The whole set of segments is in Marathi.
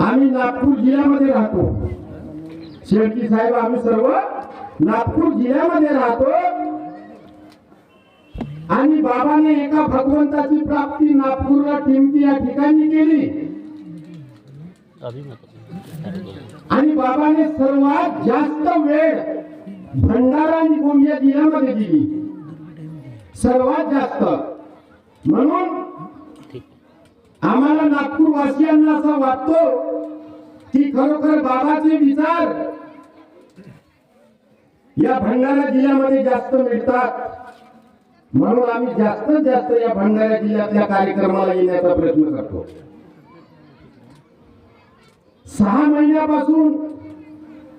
आम्ही नागपूर जिल्ह्यामध्ये राहतो. शेळकी साहेब आम्ही सर्व नागपूर जिल्ह्यामध्ये राहतो. आणि बाबाने एका भगवंताची प्राप्ती नागपूरला टिमकी या ठिकाणी केली. आणि बाबाने सर्वात जास्त वेळ भंडारा आणि गोंदिया जिल्ह्यामध्ये दिली सर्वात जास्त. म्हणून आम्हाला नागपूर वासियांना असा वाटतो की खरोखर बाबाचे विचार या भंडारा जिल्ह्यामध्ये जास्त मिळतात. म्हणून आम्ही जास्तीत जास्त या भंडारा जिल्ह्यातल्या कार्यक्रमाला येण्याचा प्रयत्न करतो. सहा महिन्यापासून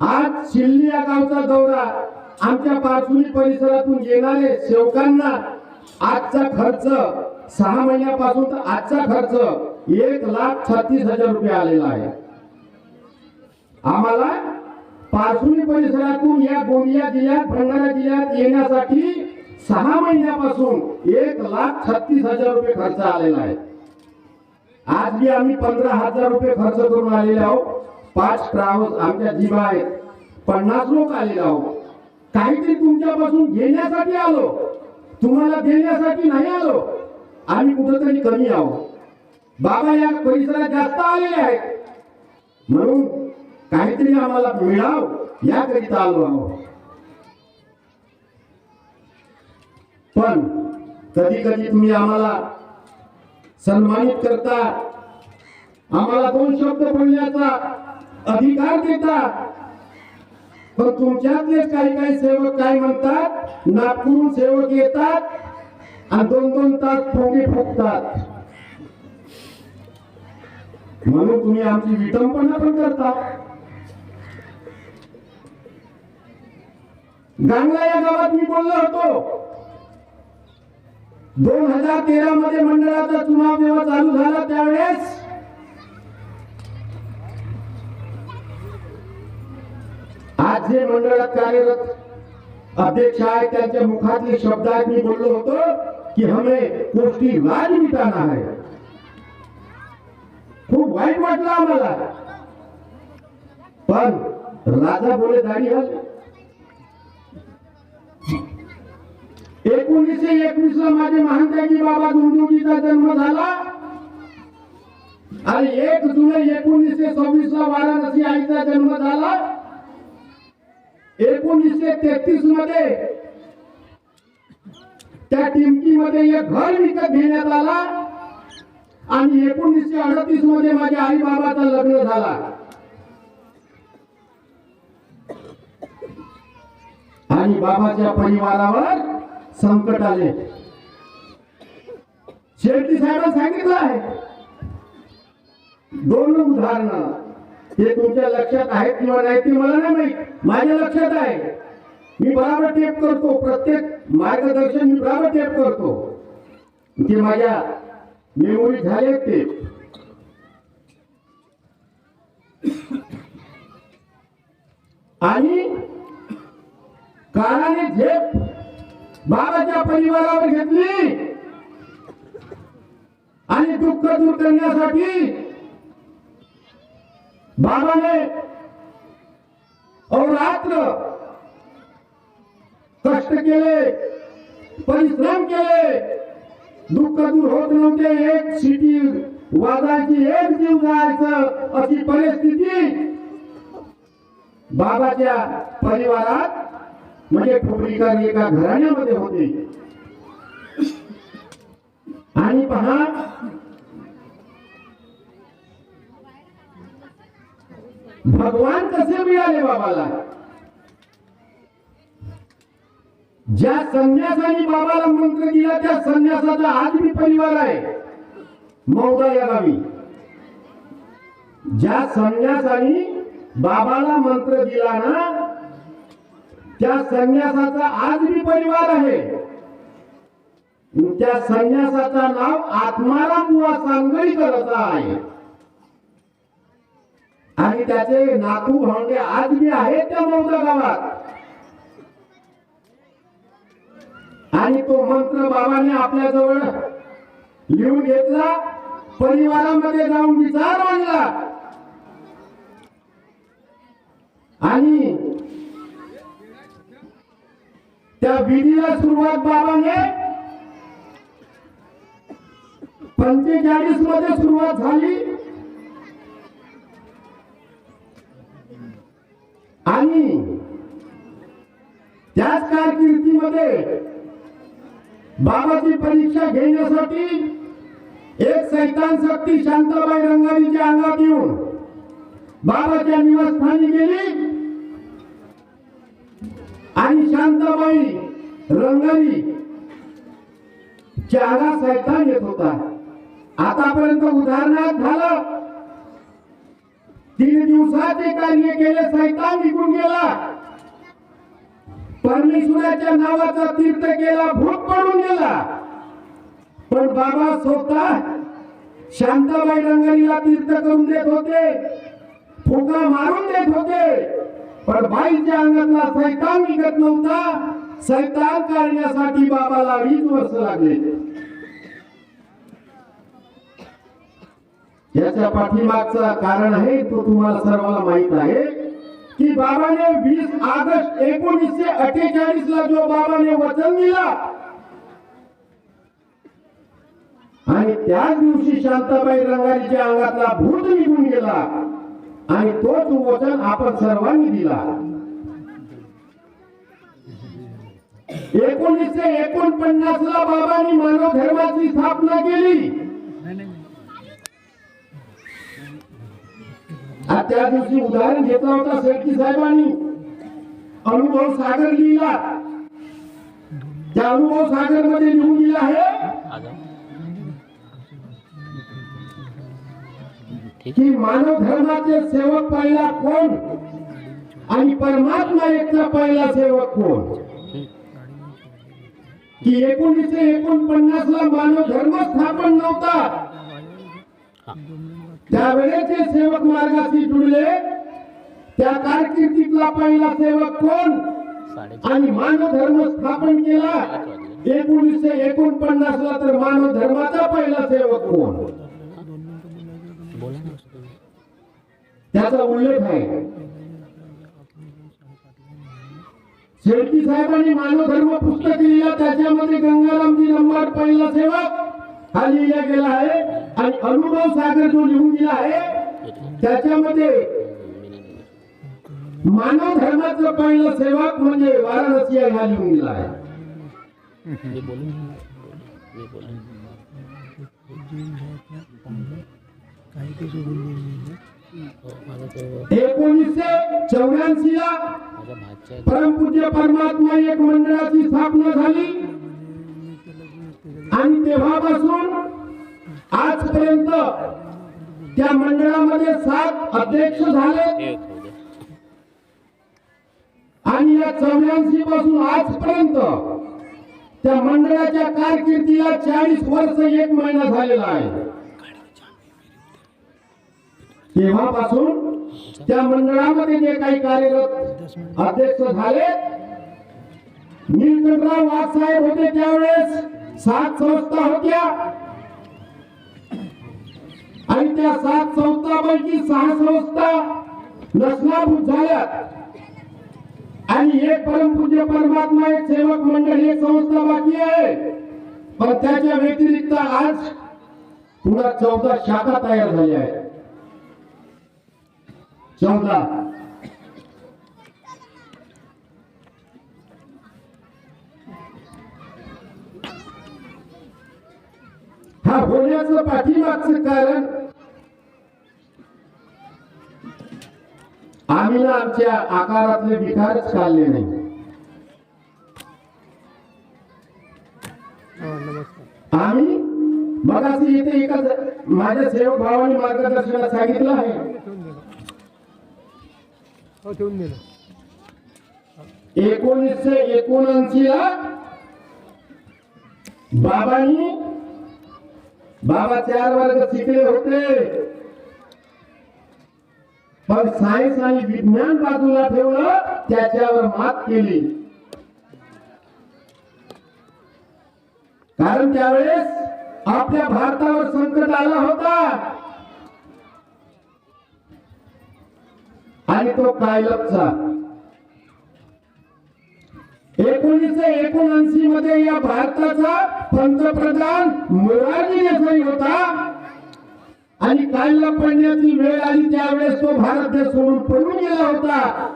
आज शिल्ली या गावचा दौरा आमच्या पाचुली परिसरातून येणारे सेवकांना आजचा खर्च सहा महिन्यापासून तर आजचा खर्च एक लाख छत्तीस हजार रुपये आलेला आहे. आम्हाला पाचुली परिसरातून या गोंदिया जिल्ह्यात भंडारा जिल्ह्यात येण्यासाठी सहा महिन्यापासून एक लाख छत्तीस हजार रुपये खर्च आलेला आहे. आज बी आम्ही पंधरा हजार रुपये खर्च करून आलेले आहोत. पाच ट्रॅव्हल्स आमच्या जिमा आहेत. पन्नास लोक आलेले आहोत. काहीतरी तुमच्यापासून घेण्यासाठी आलो. तुम्हाला देण्यासाठी नाही आलो. आम्ही कुठंतरी कमी आहोत. बाबा या परिसरात जास्त आलेले आहेत. म्हणून काहीतरी आम्हाला मिळाव याकरिता आलो आहोत. पण कधी कधी तुम्ही आम्हाला सन्मानित करता आम्हाला दोन शब्द बोलण्याचा अधिकार देता. पण तुमच्यातलेच काही काही सेवक काय म्हणतात? नागपूर सेवक येतात आणि दोन दोन तास ठोके ठोकतात म्हणून तुम्ही आमची विटंबना पण करता. गांगला या गावात मी बोललो होतो. दोन हजार तेरा मध्ये मंडळाचा चुनाव जेव्हा चालू झाला त्यावेळेस आज जे मंडळात कार्यरत अध्यक्ष आहेत त्यांच्या मुखातले शब्द आहेत. मी बोललो होतो की हमें गोष्टी राज मिटाना है खूप वाईट वाटलं आम्हाला. पण राजा बोले दाढी हल. एकोणीसशे एकवीस ला माझे महात्यागी बाबा दुमदुमीचा जन्म झाला. आणि एक जुलै एकोणीसशे सव्वीस ला वाराणसी आईचा जन्म झाला. एकोणीसशे तेहतीसमध्ये त्या टिमकीमध्ये एक घर विकत घेण्यात आला आणि एकोणीसशे अडतीसमध्ये माझ्या आई बाबाचा लग्न झाला. आणि बाबाच्या परिवारावर संकट आले. शेट्टी साहेबांनी सांगितलं आहे. दोन उदाहरणं. ते तुमच्या लक्षात आहेत किंवा नाही ते मला नाही माहीत. माझ्या लक्षात आहे. मी बराबर टेप करतो प्रत्येक मार्गदर्शन मी बराबर टेप करतो. ते माझ्या मेमोरी झाले ते. आणि काळाने झेप बाबाच्या परिवारावर घेतली. आणि दुःख दूर करण्यासाठी बाबाने अहोरात्र कष्ट केले परिश्रम केले. दुःख दूर होत नव्हते. एक सिटी वाजायची एक जीव जायचं अशी परिस्थिती बाबाच्या परिवारात म्हणजे ठोकरीकर एका घराण्यामध्ये होते. आणि पहा भगवान कसे मिळाले बाबाला? ज्या संन्यासाने बाबाला मंत्र दिला त्या संन्यासाचा आज मी परिवार आहे. मौदा या गावी. ज्या संन्यासाने बाबाला मंत्र दिला ना त्या संन्यासाचा आज मी परिवार आहे. त्या संन्यासाचा नाव आत्माराम बुवा सांगळीकरचा आहे. आणि त्याचे नातू भावंडे आज मी आहेत त्या मौजा गावात. आणि तो मंत्र बाबाने आपल्या जवळ लिहून घेतला परिवारामध्ये जाऊन विचार मांडला. आणि त्या विधीला सुरुवात बाबाने पंचेचाळीसमध्ये सुरुवात झाली. आणि त्याच कारकिर्दीमध्ये बाबाची परीक्षा घेण्यासाठी एक सैतान शक्ती शांताबाई रंगारीच्या अंगात येऊन बाबाच्या निवासस्थानी गेली. आणि शांताबाई रंगारी चारा सैतान येत होता. आतापर्यंत उदाहरणार्थ झालं. तीन दिवसाचे कार्य केले सैतान निघून गेला. परमेश्वराच्या नावाचा तीर्थ केला भूत पडून गेला. पण बाबा स्वतः शांताबाई रंगारीला तीर्थ करून देत होते. फुका मारून देत होते. पण बाईच्या अंगातला सैतान निघत नव्हता. सैतान करण्यासाठी बाबाला वीस वर्ष लागले. याच्या पाठीमागचं कारण आहे तो तुम्हाला सर्वांना माहीत आहे की बाबाने वीस ऑगस्ट एकोणीसशे अठ्ठेचाळीस ला जो बाबाने वचन दिला आणि त्याच दिवशी शांताबाई रंगारीच्या अंगातला भूत निघून गेला आणि तोच वचन आपण सर्वांनी दिला. एकोणीसशे एकोणपन्नास ला बाबांनी मानव धर्माची स्थापना केली. आ त्या दिवशी उदाहरण घेतला होता शेट्टी साहेबांनी. अनुभव सागर लिहिला. त्या अनुभव सागरमध्ये लिहून दिला आहे. की मानव धर्माचे सेवक पहिला कोण? आणि परमात्मा एकचा पहिला सेवक कोण? की एकोणीसशे एकोणपन्नास ला मानव धर्म स्थापन नव्हता. त्यावेळेचे सेवक मार्गाशी जुळले त्या कारकिर्दीतला पहिला सेवक कोण? आणि मानव धर्म स्थापन केला एकोणीसशे एकोणपन्नास ला तर मानव धर्माचा पहिला सेवक कोण? त्याचा उल्लेख आहे. शेट्टी साहेबांनी मानव धर्म पुस्तक लिहिलं त्याच्यामध्ये गंगारामजी नंबर पहिला सेवक हा लिहिला गेला आहे आणि अनुभव सागर जो लिहून दिला आहे त्याच्यामध्ये मानव धर्माचं पहिलं सेवक म्हणजे वाराणसी हा लिहून दिला आहे. एकोणीसशे चौऱ्याऐंशी ला परमपूज्य परमात्मा एक मंडळाची स्थापना झाली. आणि तेव्हापासून आजपर्यंत त्या मंडळामध्ये सात अध्यक्ष झाले. आणि या चौऱ्याऐंशी पासून आजपर्यंत त्या मंडळाच्या कारकिर्दीला चाळीस वर्ष एक महिना झालेला आहे. तेव्हापासून त्या मंडळामध्ये जे काही कार्यरत अध्यक्ष झाले नीलकंठराव वाघसाहेब होते त्यावेळेस सात संस्था होत्या. आणि त्या सात संस्थांपैकी सहा संस्था नसनाभूत झाल्यात. आणि एक परमपूज्य परमात्मा एक सेवक मंडळ एक संस्था बाकी आहे. पण त्याच्या व्यतिरिक्त आज पुन्हा चौदा शाखा तयार झाल्या आहेत. चौदा. हा होण्याचं पाठीमागचं कारण आम्ही ना आमच्या आकारातले विकारच काढले नाही. नमस्कार. आम्ही मगाशी इथे एका माझ्या सेवक भावाने मार्गदर्शनात सांगितलं आहे. हो एकोणीसशे एकोणऐंशी ला बाबांनी बाबा चार वर्ग शिकले होते. पण सायन्स आणि विज्ञान बाजूला ठेवलं त्याच्यावर मात केली. कारण त्यावेळेस आपल्या भारतावर संकट आला होता. आणि तो कायलपचा. एकोणीसशे एकोणऐंशी मध्ये या भारताचा पंतप्रधान मोरारजी देसाई होता. आणि कायला पडण्याची वेळ आली त्यावेळेस तो भारत देश सोडून पळून गेला होता.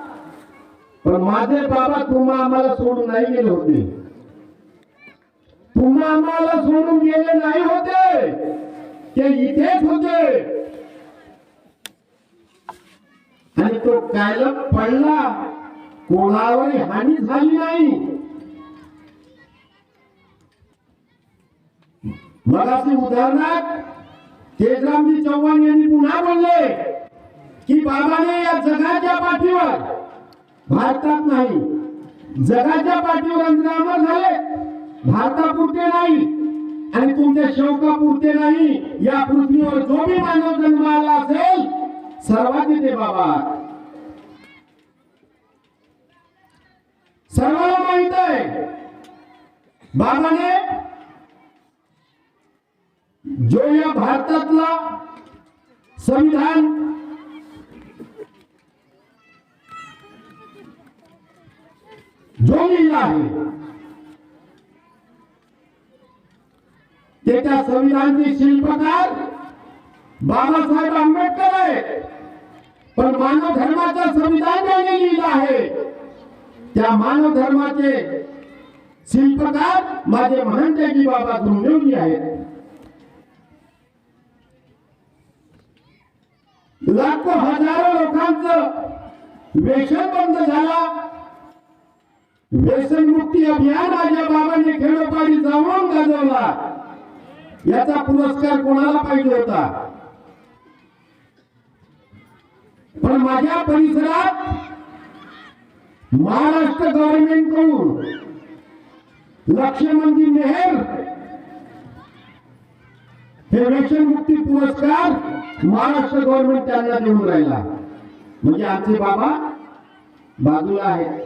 पण माझे बाबा तुम्हा आम्हाला सोडून नाही गेले होते. तुम्हा आम्हाला सोडून गेले नाही होते. ते इथेच होते. आणि तो कायला पडला. कोणावर हानी झाली नाही. मगाशी उदाहरणार्थ तेजरामजी चव्हाण यांनी पुन्हा बोलले की बाबाने या जगाच्या पाठीवर भारतात नाही जगाच्या पाठीवर अंजनामर झाले. भारतापुरते नाही आणि तुमच्या शौकापुरते नाही. या पृथ्वीवर जो बी मानव जन्माला असेल सर्वांनी ते बाबा. सर्वांना माहीत आहे. बाबाने जो या भारतातला संविधान जो लिहिला आहे ते त्या संविधानचे शिल्पकार बाबासाहेब आंबेडकर आहे पण मानव धर्माचं संविधान ज्यांनी लिहिलं आहे. त्या मानव धर्माचे शिल्पकार माझे महंतजी बाबा धुंदेवजी आहेत. लाखो हजारो लोकांचं व्यसन बंद झाला. व्यसनमुक्ती अभियान माझ्या बाबांनी खेडोपाडी जाऊन गाजवला. याचा पुरस्कार कोणाला पाहिजे होता? पण माझ्या परिसरात महाराष्ट्र गव्हर्नमेंटकडून लक्ष्मणजी मेहर हे व्यसनमुक्ती पुरस्कार महाराष्ट्र गव्हर्नमेंट त्यांना देऊन राहिला. म्हणजे आमचे बाबा बाजूला आहेत.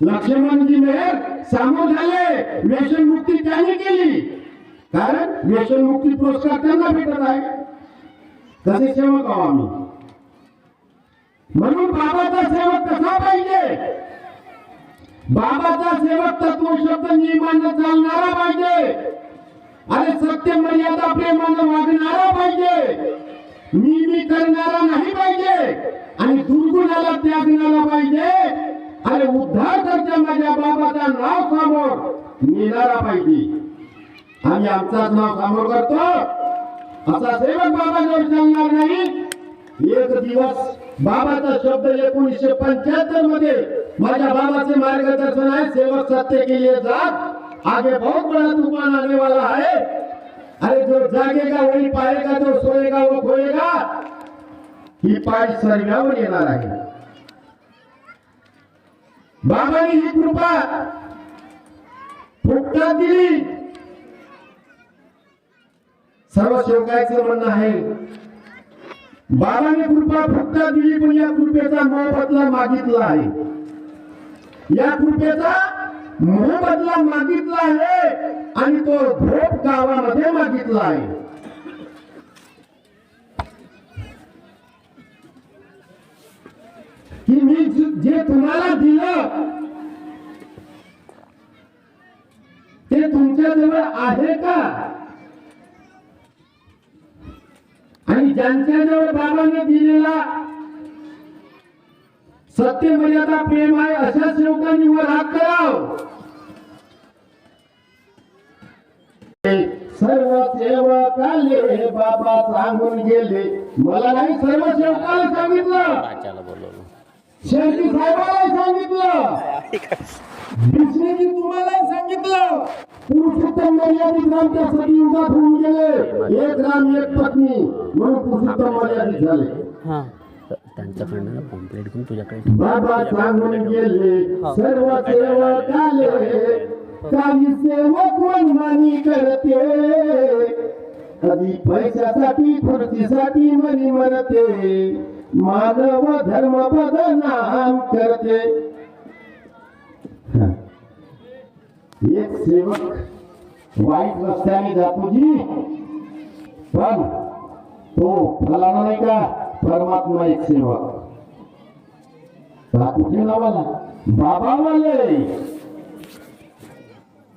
लक्ष्मणजी मेहर सामोर झाले. व्यसनमुक्ती त्यांनी केली. कारण व्यसनमुक्ती पुरस्कार त्यांना भेटत आहे. तसे सेवक आहो आम्ही? म्हणून बाबाचा सेवक कसा पाहिजे? बाबाचा सेवक तत्व शब्द नियमानं चालणारा पाहिजे. अरे सत्य मर्यादा प्रेमानं वागणारा पाहिजे. मी मी करणारा नाही पाहिजे. आणि दुर्गुणाला त्यागणारा पाहिजे. अरे उद्धार करता माझ्या बाबाचा नाव समोर नेणारा पाहिजे. आम्ही आमचाच नाव समोर करतो. असा सेवक बाबाजवळ चालणार नाही. एक दिवस बाबाचा शब्द एकोणीसशे पंच्याहत्तरमध्ये माझ्या बाबाचे मार्गदर्शन आहे सेवक सत्य के लिए जात. आगे बहुत बड़ा तूफान आने वाला है. अरे जो जागेगा वही पाएगा जो सोएगा वो खोएगा. ही पाय सर्व्यावर येणार आहे. बाबाने ही कृपा फुकटा दिली सर्व शेवकायचं म्हणणं आहे. बाबाने कृपा फक्त दिली पण या कृपेचा मोबदला मागितला आहे. या कृपेचा मोबदला मागितला आहे आणि तो भोप गावामध्ये मागितला आहे. की मी जे- जे तुम्हाला दिलं ते तुमच्या जवळ आहे का? आणि ज्यांच्याजवळ बाबाने दिलेला सत्य मर्यादा प्रेम आहे अशा सेवकांनी वर हात कराव. सर्व सेवक आले बाबा सांगून गेले. मला नाही सर्व सेवकाला सांगितलं. शेळकी साहेबाला सांगितलं. तुम्हाला सांगितलं. पुरुषोत्तम मर्यादित राम त्या सतयुगात होऊन गेले एक राम एक पत्नी. म्हणून पुरुषोत्तम मर्यादित झाले. हां. त्यांच्याकडनं कॉम्प्लेट घेऊन तुझ्याकडे बाबा सांगून गेले सर्व काही सेवक मनमानी करते. कधी पैशासाठी खुर्चीसाठी मनी म्हणते. मानव धर्म बदनाम करते हा. एक सेवक वाईट रस्त्याने जातो जी पण तो फलाना नाही का? परमात्मा एक सेवक. कुठे नावाला बाबावाले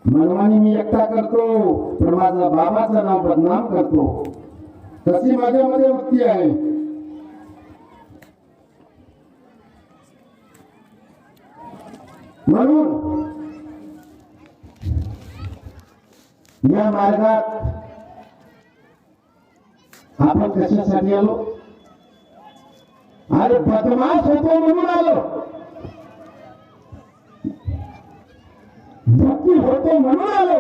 मनमानी मी एकटा करतो पण माझा बाबाचं नाव बदनाम करतो. तशी माझ्यामध्ये वृत्ती आहे? म्हणून या मार्गात आपण कशासाठी आलो? अरे बदमाश होतो म्हणून आलो. दुःखी होतो म्हणून आलो.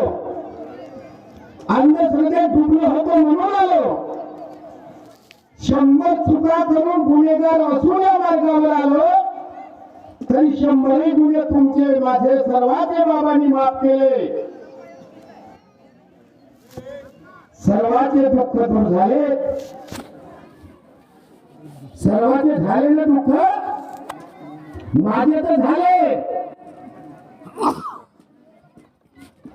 अंधश्रद्धेत डुबलो होतो म्हणून आलो. शंभर चुका करून गुन्हेगार असून या मार्गावर आलो तरी शंभरही गुन्हे तुमचे माझे सर्वांचे बाबांनी माफ केले. सर्वांचे दुःख दूर झाले. सर्वांचे झालेले दुःख? माझे तर झाले.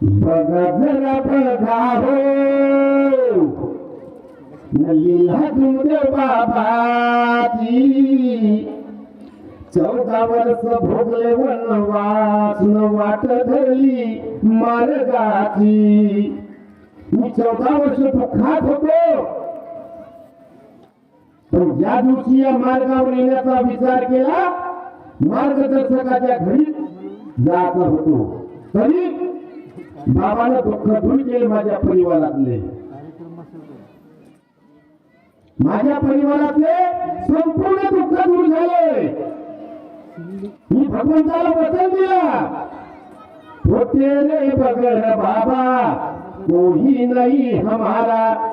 बघा जरा बघा हो. लिहा तुमच्या बाबाची चौदा वर्ष भोगले वनवास वाट धरली मार्गाची. मी चौदा वर्ष दुःखात होतो. पण ज्या दिवशी या मार्गावर येण्याचा विचार केला मार्गदर्शकाच्या घरी जायचा होतो. तरी बाबाने दुःख दूर केले माझ्या परिवारातले. माझ्या परिवारातले संपूर्ण दुःख दूर झाले. मी भगवंताला वचन दिला. होते रे बघ बाबा. कोही नाही हमारा.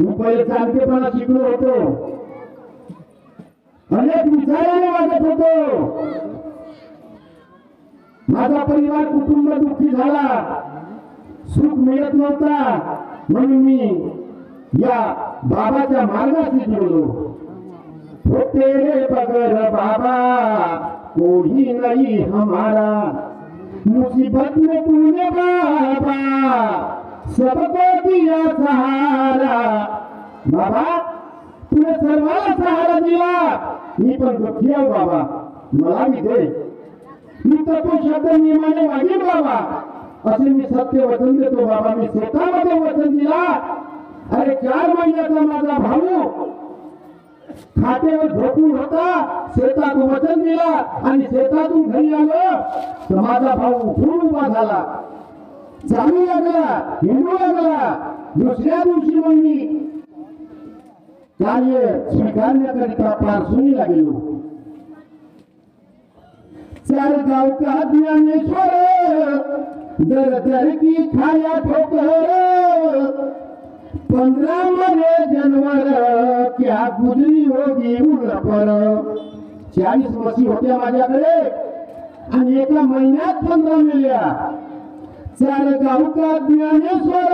मी पहिले चालतेपणा शिकलो होतो. अनेक विचाराने वाटत होतो. माझा परिवार कुटुंब दुःखी झाला. सुख मिळत नव्हता. म्हणून मी या बाबाच्या मार्गाशी जुळलो होते रे बगर बाबा. कोही नाही हमारा. मुसीबत में तूने बाबा सबको दिया सहारा बाबा तुने सर्वांना सहारा दिला. मी पण दुःखी आहे बाबा. मला मी दे. मी तर तो शब्द नियमाने वागेन बाबा. असे मी सत्य वचन देतो बाबा. मी शेतामध्ये वचन दिला. अरे चार महिन्याचा माझा भाऊ खात्यावर झोपून होता शेतातून वचन दिला आणि शेतातून घरी आलो. तर माझा भाऊ उठून उभा झाला. चालू लागला हिंडू लागला. दुसऱ्या दिवशी मग मी कार्य स्वीकारण्याकरिता पारसुनीला लागलो. चार गाव का ज्ञानेश्वर दर दर की खाया ठोकर पंधरा मरे जनवर क्या गुजरी होगी उन पर. चाळीस मशी होत्या माझ्याकडे आणि एका महिन्यात पंधरा मिळल्या. चार गाव का ज्ञानेश्वर.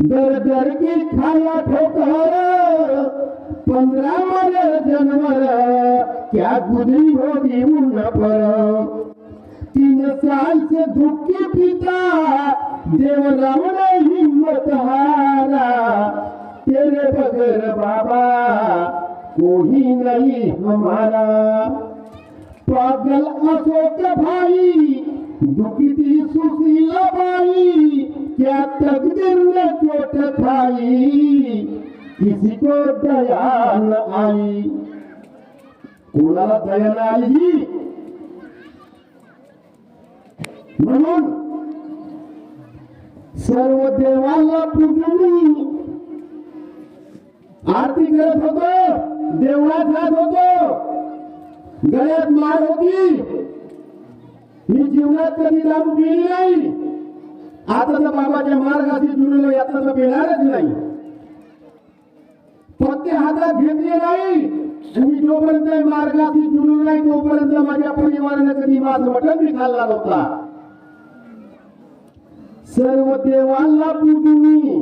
दर दर की खाया ठोकर. पंधरा मरे जनवर क्या गुजरी होगी उन पर. तीन साल से दुखी पिता देव ने हिम्मत हारा. तेरे बगर बाबा कोई नहीं हमारा. पागल अशोक भाई दुखी थी सुशीला बाई क्या तकदीर ने चोट खाई? किसी को दया न आई. कोणाला दया नाही? म्हणून सर्व देवाला पुजली आरती करत होतो देवळात जात होतो. गळ्यात माळ होती. मी जीवनात कधी दारू पिली नाही. आता तर बाबाच्या मार्गाशी जुळलो याचा तर मिळणारच नाही. पत्ते हातात घेतले नाही. मी जोपर्यंत मार्गाशी जुळलो नाही तोपर्यंत माझ्या परिवाराने कधी माझं मटण मी खाल्ला नव्हता. सर्व देवाला पुगवी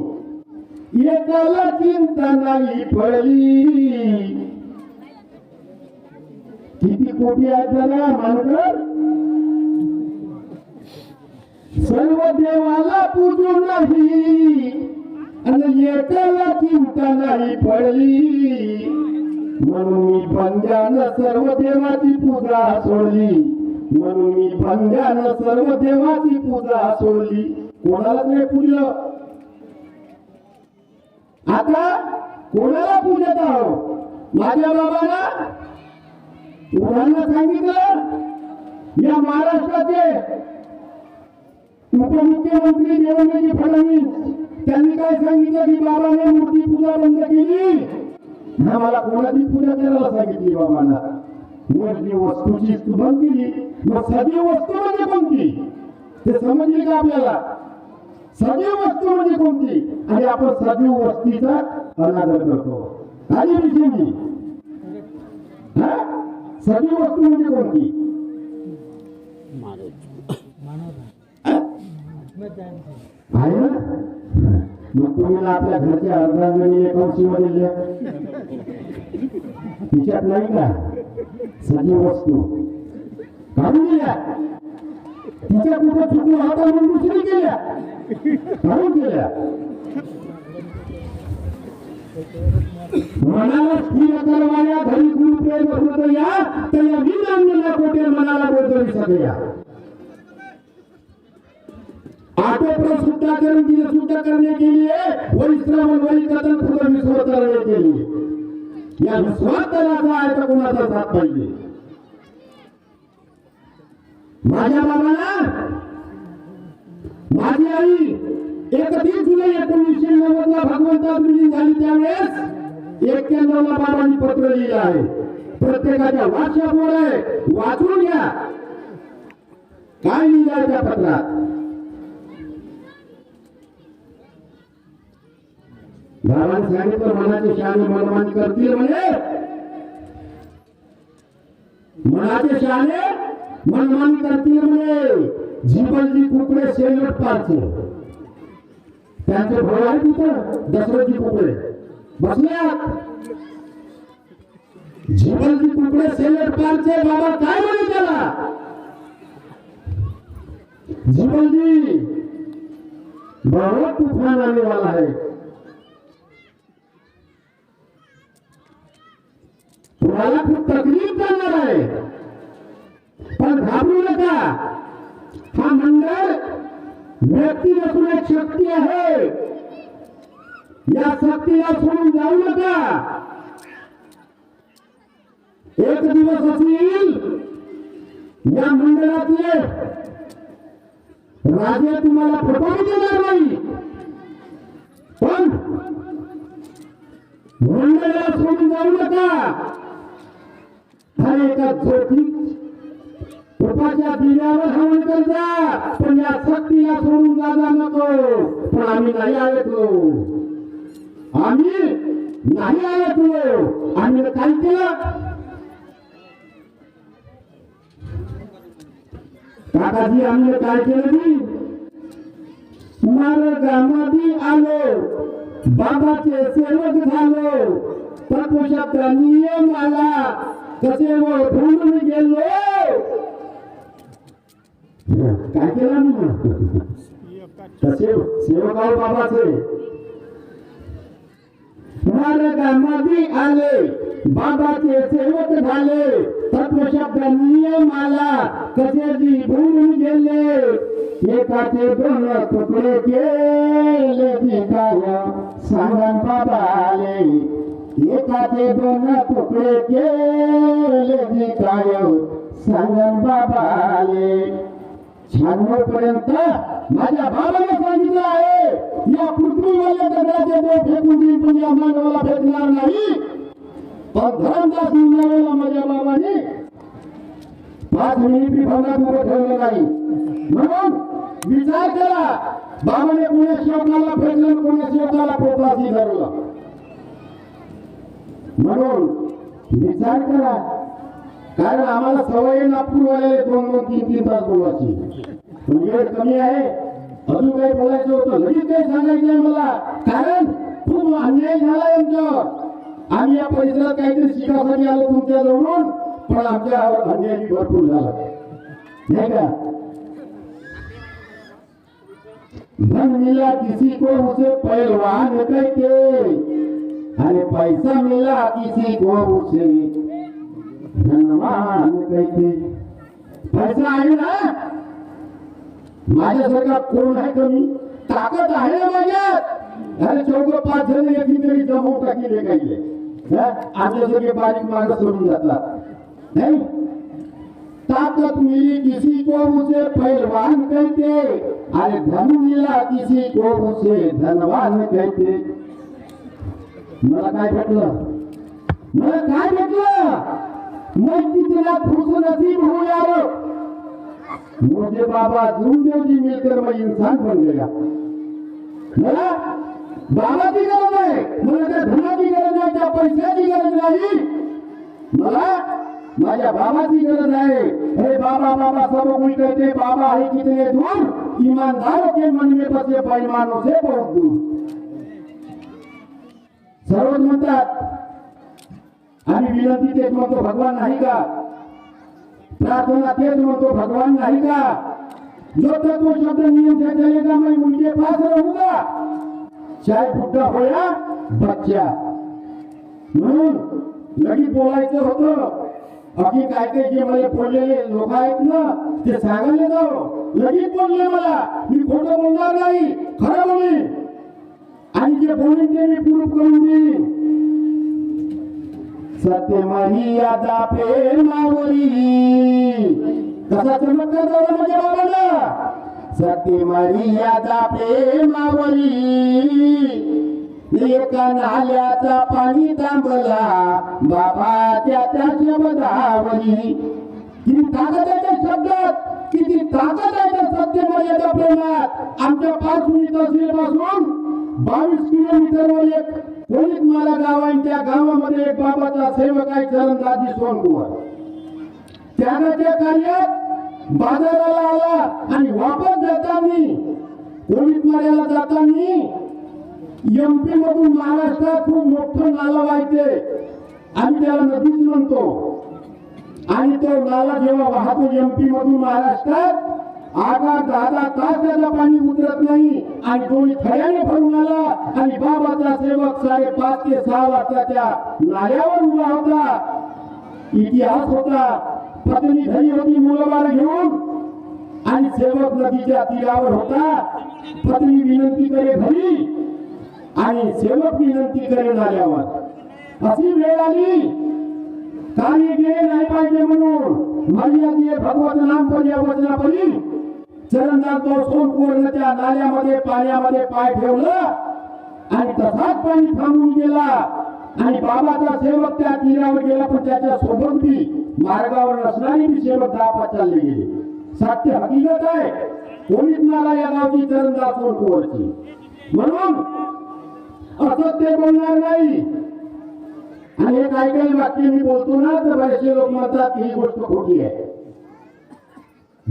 एकाला चिंता नाही पडली. किती कोटी आहेत जरा मानकर? सर्व देवाला पूजून नाही. आणि एकाला चिंता नाही पडली. म्हणून मी बंद्यानं सर्व देवाची पूजा सोडली. म्हणून मी बंद्यानं सर्व देवाची पूजा सोडली. कोणालाच नाही पूजलं आता कोणाला पूजत आहो माझ्या बाबाला? मुलांना सांगितलं या महाराष्ट्राचे उपमुख्यमंत्री देवेंद्रजी फडणवीस त्यांनी काय सांगितलं की बाबाने मूर्ती पूजा बंद केली? आम्हाला कोणाची पूजा करायला सांगितली बाबांना? मूर्ती वस्तूची बंद केली. मग सगळी वस्तू म्हणजे कोणती? ते समजली का आपल्याला? सजीव वस्तू म्हणजे कोणती? आणि आपण सजीव वस्तीचा अनादर करतो. आणि विषयी सजीव वस्तू म्हणजे कोणती? आहे ना? मग तुम्ही आपल्या घरच्या अर्धांगणी एकांशीमध्ये लिहा तिच्यात नाही का? सजीव वस्तू. काढून दिल्या. तिच्या कुठे चुकून हाता म्हणून दुसरी केल्या? मनाला स्थिर करवाया घरी गुरु प्रेम होत या तर या विनांना कोटे मनाला बोलतोय सगळ्या. आटोपन सुद्धा करून तिने सुद्धा करणे के लिए वही श्रवण वही कथन पुढे विश्वास करने के लिए या विश्वास करायचा आहे तर कुणाचा साथ पाहिजे? माझ्या बाबाला माझी आई एकतीस जुलै एकोणीसशे नव्वद ला भगवंता बिल्डिंग झाली त्यावेळेस एक्क्याण्णव ला बाबांनी पत्र लिहिलं आहे. प्रत्येकाच्या वाचा व्हॉट्सअपवर आहे वाचून घ्या. काय लिहिलं आहे त्या पत्रात? बाबांनी सांगितलं मनाचे शहाणे मनमान करतील म्हणजे मनाचे शहाणे मनमान करतील म्हणे. जीवनजी कुकडे शेलट पारचे त्यांचे भाऊ आहे तिथं दशरथजी कुकडे. बसल्यात जीवनजी कुकडे शेलट पारचे बाबा काय म्हणे त्याला? जीवनजी बहुत तूफान आने वाला है तुम्हाला खूप तकलीफ जाणार आहे. पण घाबरू नका. हा मंडळ व्यक्ती नसून एक शक्ती आहे. या शक्तीला सोडून जाऊ नका. एक दिवस असे या मंडळातले राजे तुम्हाला प्रभावी देणार नाही. पण मंडळाला सोडून जाऊ नका. हा एका झोपी कृपाच्या दिव्यावर हवन करता पण या शक्तीला सोडून जाणार नको. पण आम्ही नाही ऐकलो आम्ही नाही ऐकलो आम्ही काय केलं. काकाजी आम्ही काय केलं मी मार्गामध्ये आलो. बाबाचे सेवक झालो. तत्वशास्त्र नियम आला. कसे ओळखून गेलो. काय केलं मी तसे सेवकाव बाबाचे मार्गामध्ये आले बाबाचे सेवक झाले तत्वशब्द नियम आला कसे जी भूल गेले एकाचे दोन तुकडे केले काय सांगा बाबा आले एकाचे दोन तुकडे केले काय सांगा बाबा आले. पर्यंत माझ्या बाबाने सांगितलं आहे या पृथ्वीवरच्या दगडाचे देव फेकून देईल पण या मानवाला फेकणार नाही. पण धरमदास निघालेला माझ्या बाबाने पाच मिनिट विभागात उभं ठेवलं नाही. म्हणून विचार केला बाबाने कोण्या शेवटाला फेकलं कोण्या शेवटाला पोपलासी धरलं. म्हणून विचार करा कारण आम्हाला सवय नागपूरवाल्याला दोन दोन तीन तीन तास बोलायची वेळ कमी आहे. अजून काही बोलायचं होतं. लगेच काही सांगायचं आहे मला. कारण खूप अन्याय झालाय आमच्यावर. आम्ही या परिसरात काहीतरी शिकासाठी आलो तुमच्या जवळून पण आमच्या अन्याय भरपूर झाला. नाही का? धन मिला किसी को उसे पहलवान कहते. अरे पैसा मिला किसी को उसे आहे ना माझ्यासारखा कोण आहे कमी ताकद आहे माझ्यात अरे चौक पाच जण एकी तरी जमवून टाकीले काही आमच्यासारखे बारीक मार्ग सोडून जातात नाही ताकत मिली किसी को उसे पहलवान कहते अरे धन मिला किसी को उसे धनवान कहते मला काय भेटलं मला काय भेटलं मैं कितना खुश नसीब हो यार मुझे बाबा जूमदेव जी मिलकर मैं इंसान बन गया मला बाबाची गरज आहे. मला त्या धनाची गरज नाही त्या पैशाची गरज नाही. मला? माझ्या बाबाची गरज आहे. हे बाबा बाबा सब कोई कहते बाबा है कितने दूर? ईमानदारों के मन में बसे बेईमानों से बहुत दूर सर्वच म्हणतात आणि विनंती तेच म्हणतो भगवान नाही का? प्रार्थना तेच म्हणतो भगवान नाही का? जो तत्व शब्द नियम से चलेगा मैं उनके पास रहूंगा चाहे बुड्ढा हो या बच्चा. म्हणून लगेच बोलायचं होतं बाकी काय काय जे मला बोललेले लोक आहेत ना ते सांगायला जाऊ. लगेच बोलले मला मी खोटं बोलणार नाही खरं बोलेन. आणि जे बोलेन ते मी प्रूफ करून देईन. सत्य मर्यादा प्रेमावरी कसा चमत्कार झाला माझ्या बाबाला सत्य मर्यादा प्रेमावरी एका नाल्याचा पाणी थांबला बाबा त्या त्या किती ताकद आहे त्या शब्दात किती ताकद आहे त्या सत्य मर्यादा प्रेमात। आमच्या पाच मिनिट तहसीलपासून बावीस किलोमीटरवर एक कोणीच मला गावांच्या गाव म्हणजे एक बाबाचा सेवक आहे चरणदाजी सोनकुवर. त्या कार्यात बाजाराला आला आणि वापस जातानी कोणीच मार्याला जातानी एमपी मधून महाराष्ट्रात खूप मोठं नाला व्हायचे आम्ही त्याला नदीच म्हणतो. आणि तो नाला जेव्हा वाहतो एमपी मधून महाराष्ट्रात आगात दादा तास त्याला पाणी उतरत नाही. आणि कोणी खड्याने भरून आला आणि बाबाचा सेवक साडेपाच ते सहा वाजता त्या नाल्यावर उभा होता. इतिहास होता. पत्नी घरी होती मुलं घेऊन. आणि सेवक नदीच्या तीरावर होता. पत्नी विनंती करे घरी. आणि सेवक विनंती करे नाल्यावर. अशी वेळ आली. काही गेले नाही पाहिजे म्हणून. मर्यादे भगवत नाम पर्या वचना परी चरणदास तो पूर्ण त्या नाल्यामध्ये पाण्यामध्ये पाय ठेवलं आणि तसाच पाणी थांबून गेला. आणि बाबाचा सेवक त्या तीरावर गेला पण त्याच्या सोबत बी मार्गावर असणारी बी सेवक दहा पाच चालले गेले. सत्य हकीकत आहे कोणीच मला या गावची चरणदास सोनपूरची म्हणून असत्य ते बोलणार नाही. आणि एक ऐकायला वाक्य मी बोलतो ना तर बरेचसे लोक म्हणतात की ही गोष्ट खोटी आहे.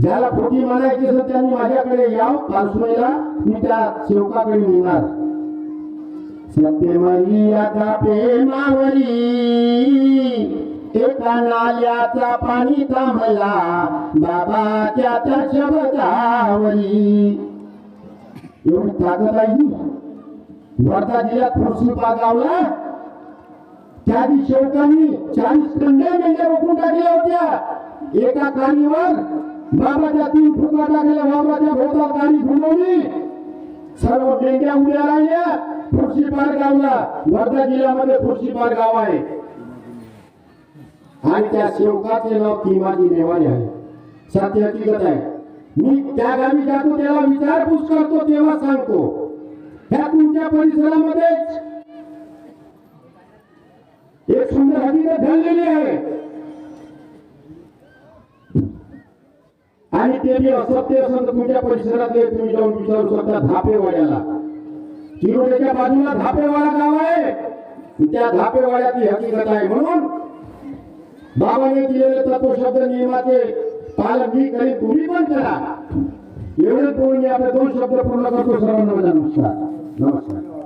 ज्याला खोटी म्हणायची असेल त्यांनी माझ्याकडे याव. पार्श्वला मी त्या सेवकाकडे मिळणार सत्यमर्यादा प्रेमावरी एका नाल्याचा पाणी थांबला. बाबा त्या त्या शब्दावरी एवढी ताकद आहे वर्धा जिल्ह्यात फुरसुपा गावला त्या दिवशी शेवकांनी चाळीस कंड्या मेंढ्या रोखून टाकल्या होत्या. एका काणीवर बाबाच्या तीन फुका लागल्या बाबाच्या भोवताल गाडी घुमवली. सर्व डेक्या उभ्या राहिल्या फुरशीपार गावला. वर्धा जिल्ह्यामध्ये फुरशीपार गाव आहे. आणि त्या सेवकाचे नाव किमाजी नेवाने आहे. सत्य हकीकत आहे. मी त्या गावी जातो त्याला विचारपूस करतो तेव्हा सांगतो. ह्या तुमच्या परिसरामध्येच एक सुंदर हकीकत घडलेली आहे. आणि ते मी असत्य असेल तर तुमच्या परिसरातले तुम्ही जाऊन विचारू शकता धापेवाड्याला. चिरोड्याच्या बाजूला धापेवाडा गाव आहे. त्या धापेवाड्यातली हकीकत आहे म्हणून बाबाने दिलेले तत्व शब्द नियमाचे पालन मी करी तुम्ही पण करा. एवढं बोलून आपले दोन शब्द पूर्ण करतो सर्वांना माझा नमस्कार. नमस्कार.